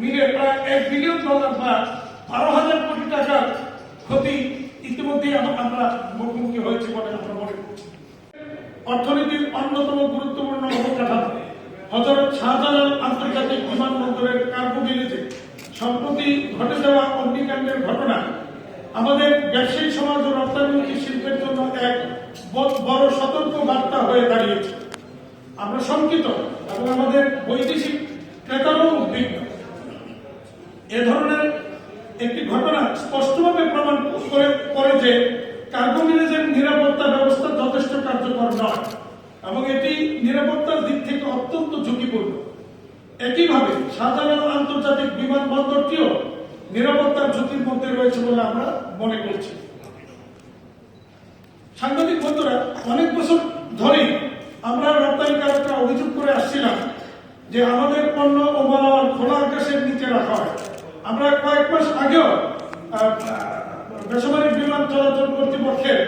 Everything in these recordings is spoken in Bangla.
মিলে প্রায় এক বিলিয়ন ডলার বা বারো হাজার কোটি টাকার ক্ষতি ইতিমধ্যেই আমরা মুখোমুখি হয়েছে বলে আমরা মনে অর্থনীতির অন্যতম গুরুত্বপূর্ণ অবকাঠামো হজরত শাহজালাল আন্তর্জাতিক বিমানবন্দরের কার্গো ভিলেজে সম্প্রতি ঘটে যাওয়া অগ্নিকাণ্ডের ঘটনা আমাদের ব্যবসায়ী সমাজ ও রপ্তানিমুখী শিল্পের জন্য এক বড় সতর্ক বার্তা হয়ে দাঁড়িয়েছে। আমরা শঙ্কিত এবং আমাদের বৈদেশিক ক্রেতারাও উদ্বিগ্ন। এ ধরনের একটি ঘটনা স্পষ্টভাবে প্রমাণ করে করে যে কার্গো ভিলেজের নিরাপত্তা ব্যবস্থা যথেষ্ট কার্যকর নয় এবং এটি নিরাপত্তার দিক থেকে অত্যন্ত ঝুঁকিপূর্ণ। একইভাবে সাধারণ আন্তর্জাতিক বিমানবন্দরটিও নিরাপত্তার ঝুঁকির মধ্যে রয়েছে বলে আমরা মনে করছি। সাংবাদিক বন্ধুরা, অনেক বছর ধরেই আমরা রপ্তানিকারকরা অভিযোগ করে আসছিলাম যে আমাদের পণ্য ও খোলা আকাশের নিচে রাখা হয়। আমরা কয়েক মাস আগেও বেসামরিক বিমান চলাচল কর্তৃপক্ষের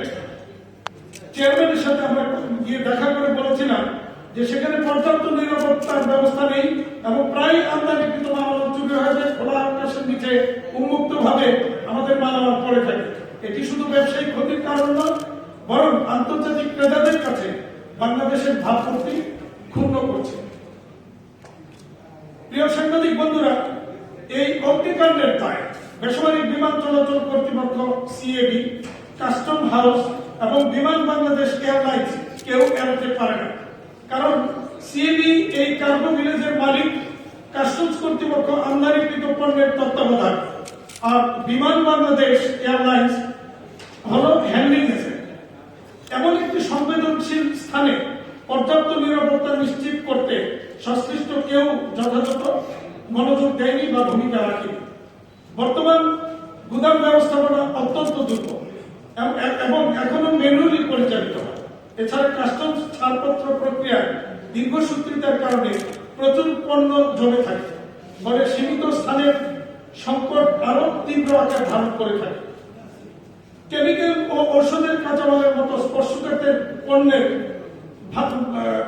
চেয়ারম্যানের সাথে আমরা গিয়ে দেখা করে বলেছিলাম যে সেখানে পর্যাপ্ত নিরাপত্তার ব্যবস্থা নেই এবং প্রায় আমদানিকৃত মালামাল চুরি হয়ে যায় খোলা আকাশের নিচে উন্মুক্ত ভাবে আমাদের মালামাল পড়ে থাকে। এটি শুধু ব্যবসায়িক ক্ষতির কারণ নয়, বরং আন্তর্জাতিক ক্রেতাদের কাছে বাংলাদেশের ভাবমূর্তি ক্ষুণ্ণ করছে। প্রিয় সাংবাদিক বন্ধুরা এই অগ্নিকাণ্ডের দায় বেসামরিক বিমান চলাচল কর্তৃপক্ষ সিএবি কাস্টম হাউস এবং বিমান বাংলাদেশ এয়ারলাইন্স কেউ এড়াতে পারে না। কারণ সিএবি এই কার্গো ভিলেজের মালিক, কাস্টমস কর্তৃপক্ষ আমদানিকৃত পণ্যের তত্ত্বাবধান। আর বিমান বাংলাদেশ এয়ারলাইন্স হল এজেন্ট। এমন একটি সংবেদনশীল স্থানে পর্যাপ্ত নিরাপত্তা নিশ্চিত করতে সংশ্লিষ্ট কেউ যথাযথ মনোযোগ দেয়নি বা ভূমিকা রাখেনি। বর্তমান গুদাম ব্যবস্থাপনা অত্যন্ত দুর্বল। এবং- এখনও ম্যানুয়ালি পরিচালিত হয়। এছাড়া কাস্টমস ছাড়পত্র প্রক্রিয়ায় দীর্ঘসূত্রিতার কারণে প্রচুর পণ্য জমে থাকে, ফলে সীমিত স্থানের সংকট আরও তীব্র আকার ধারণ করে থাকে। কেমিক্যাল ও ঔষধের কাঁচামালের মতো স্পর্শকাতের পণ্যের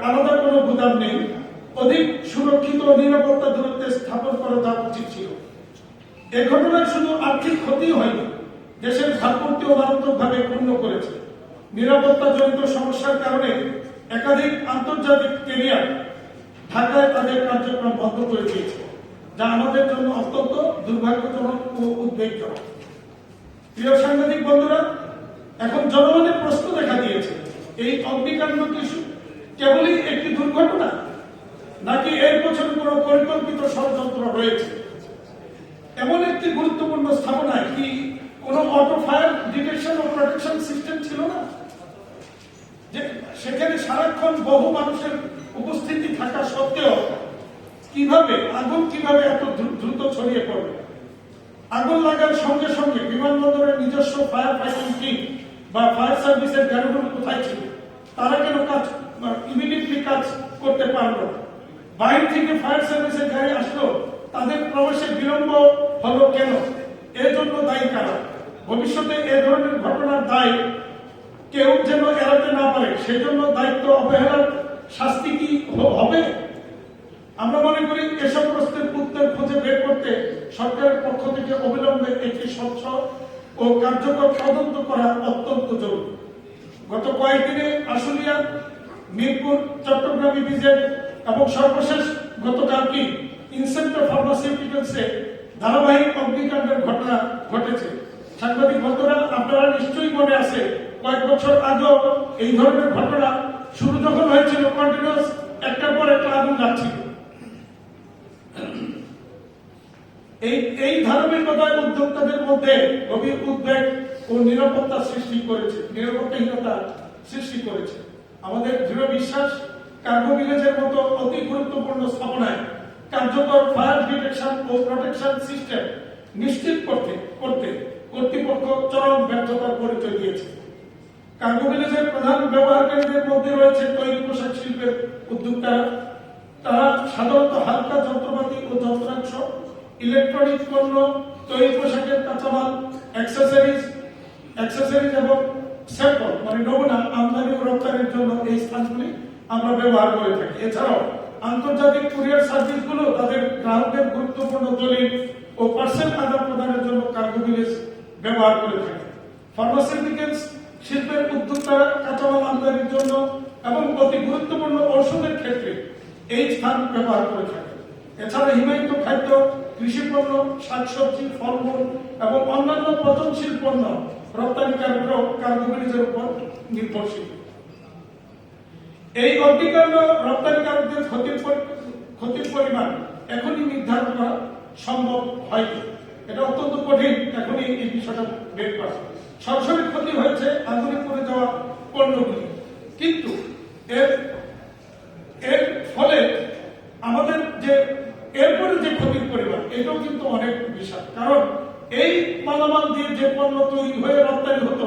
আলাদা কোনো গুদাম নেই। অধিক সুরক্ষিত নিরাপত্তা দূরত্বে স্থাপন করা যাওয়া উচিত ছিল। এ ঘটনায় শুধু আর্থিক ক্ষতি হয়নি, দেশের ভাবমূর্তিও মারাত্মকভাবে ক্ষুণ্ণ করেছে। নিরাপত্তা জনিত সমস্যার কারণে একাধিক আন্তর্জাতিক কেরিয়ার ঢাকায় তাদের কার্যক্রম বন্ধ করে দিয়েছে, যা আমাদের জন্য অত্যন্ত দুর্ভাগ্যজনক ও উদ্বেগজনক। প্রিয় সাংবাদিক বন্ধুরা, এখন জনগণের প্রশ্ন দেখা দিয়েছে, এই অগ্নিকাণ্ড কি কেবলই একটি দুর্ঘটনা? নাকি এর পেছনে কোনো পরিকল্পিত ষড়যন্ত্র রয়েছে? এমন একটি গুরুত্বপূর্ণ স্থাপনায় কি কোনো অটো ফায়ার ডিটেকশন ও প্রোটেকশন সিস্টেম ছিল না? যে সেখানে সারাক্ষণ বহু মানুষের উপস্থিতি থাকা সত্ত্বেও কীভাবে, আগুন কীভাবে এত দ্রু- দ্রুত ছড়িয়ে পড়বে? আগুন লাগার সঙ্গে সঙ্গে বিমানবন্দরের নিজস্ব ফায়ার ফাইটিং টিম বা ফায়ার সার্ভিসের গাড়িগুলো কোথায় ছিল? তারা কেন কাজ ইমিডিয়েটলি কাজ করতে পারল না? বাইরে থেকে ফায়ার সার্ভিসের গাড়ি আসলো, তাদের প্রবেশে বিলম্ব হলো কেন? এর জন্য দায়ী কারা? ভবিষ্যতে এ ধরনের ঘটনার দায় কেউ যেন এড়াতে না পারে, সেজন্য দায়িত্ব অবহেলার শাস্তি কি হবে? আমরা মনে করি এসব প্রশ্নের উত্তর খুঁজে বের করতে সরকারের পক্ষ থেকে অবিলম্বে একটি স্বচ্ছ ও কার্যকর তদন্ত করা অত্যন্ত জরুরি। গত কয়েকদিনে আশুলিয়া, মিরপুর, চট্টগ্রাম বিজেড এবং সর্বশেষ গতকালকে ইনসেন্টার ফার্মাসিউটিক্যালসে ধারাবাহিক অগ্নিকাণ্ডের ঘটনা ঘটেছে। সাংবাদিক বন্ধুরা, আপনারা নিশ্চয়ই মনে আছে, কয়েক বছর আগেও এই ধরনের ঘটনা শুরু যখন হয়েছিল কন্টিনিউস একটার পর একটা আগুন লাগছিল। এই এই ধারাবাহিকতায় উদ্যোক্তাদের মধ্যে গভীর উদ্বেগ ও নিরাপত্তা সৃষ্টি করেছে, নিরাপত্তাহীনতা সৃষ্টি করেছে। আমাদের দৃঢ় বিশ্বাস কার্গো ভিলেজের মতো অতি গুরুত্বপূর্ণ স্থাপনায় কার্যকর ফায়ার ডিটেকশন ও প্রোটেকশন সিস্টেম নিশ্চিত করতে করতে কর্তৃপক্ষ চরম ব্যর্থতার পরিচয় দিয়েছে। কার্গো ভিলেজের প্রধান ব্যবহারকারীদের মধ্যে রয়েছে তৈরি পোশাক শিল্পের উদ্যোক্তারা তারা সাধারণত হালকা যন্ত্রপাতি ও যন্ত্রাংশ, ইলেকট্রনিক পণ্য, তৈরি পোশাকের কাঁচামাল, অ্যাক্সেসরিজ অ্যাক্সেসরিজ এবং স্যাম্পল মানে নমুনা আমদানি ও রপ্তানির জন্য এই স্থানগুলি আমরা ব্যবহার করে থাকি। এছাড়াও আন্তর্জাতিক কুরিয়ার সার্ভিসগুলো তাদের গ্রাহকদের গুরুত্বপূর্ণ দলিল ও পার্সেল আদান প্রদানের জন্য কার্গো ব্যবহার করে থাকে। ফার্মাসিউটিক্যালস শিল্পের উদ্যোক্তারা কাঁচামাল আমদানির জন্য এবং অতি গুরুত্বপূর্ণ ঔষধের ক্ষেত্রে এই স্থান ব্যবহার করে থাকে। এছাড়া হিমায়িত খাদ্য, কৃষি পণ্য, শাকসবজি, ফলমূল এবং অন্যান্য পচনশীল পণ্য রপ্তানিকারকরাও কার্গো ভিলেজের উপর নির্ভরশীল। এই অগ্নিকাণ্ড রপ্তানিকারকদের ক্ষতির ক্ষতির পরিমাণ এখনই নির্ধারণ করা সম্ভব হয়নি। এটা অত্যন্ত কঠিন এখনই এই বিষয়টা বের করা। সরাসরি ক্ষতি হয়েছে আগুনে পড়ে যাওয়া পণ্যগুলি। কিন্তু এর এর ফলে আমাদের যে এরপরে যে ক্ষতির পরিমাণ, এটাও কিন্তু অনেক বিশাল। কারণ এই মালামাল দিয়ে যে পণ্য তৈরি হয়ে রপ্তানি হতো,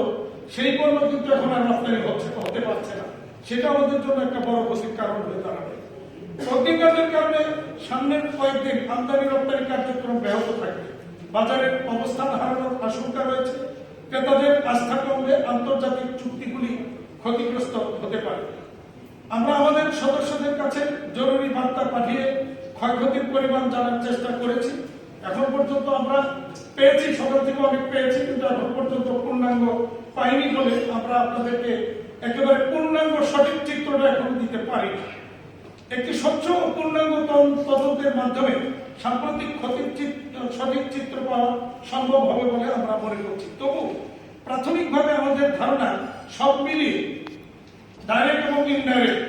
সেই পণ্য কিন্তু এখন আর রপ্তানি হচ্ছে হতে পারছে না। সেটা আমাদের জন্য একটা বড় ক্ষতির কারণ হয়ে দাঁড়াবে। অগ্নিকাণ্ডের কারণে সামনের কয়েকদিন আমদানি রপ্তানি কার্যক্রম ব্যাহত থাকবে। বাজারের অবস্থান হারানোর আশঙ্কা রয়েছে। ক্রেতাদের আস্থা কমলে আন্তর্জাতিক চুক্তিগুলি ক্ষতিগ্রস্ত হতে পারে। আমরা আমাদের সদস্যদের কাছে জরুরি বার্তা পাঠিয়ে ক্ষয়ক্ষতির পরিমাণ জানার চেষ্টা করেছি। এখন পর্যন্ত আমরা পেয়েছি সকাল থেকে অনেক পেয়েছি, কিন্তু এখন পর্যন্ত পূর্ণাঙ্গ পাইনি বলে আমরা আপনাদেরকে একেবারে পূর্ণাঙ্গ সঠিক চিত্রটা এখন দিতে পারি একটি স্বচ্ছ ও পূর্ণাঙ্গ তদন্ত- তদন্তের মাধ্যমে সাম্প্রতিক ক্ষতির সঠিক চিত্র পাওয়া সম্ভব হবে বলে আমরা মনে করছি। তবু প্রাথমিকভাবে আমাদের ধারণা সব মিলিয়ে ডাইরেক্ট এবং ইনডাইরেক্ট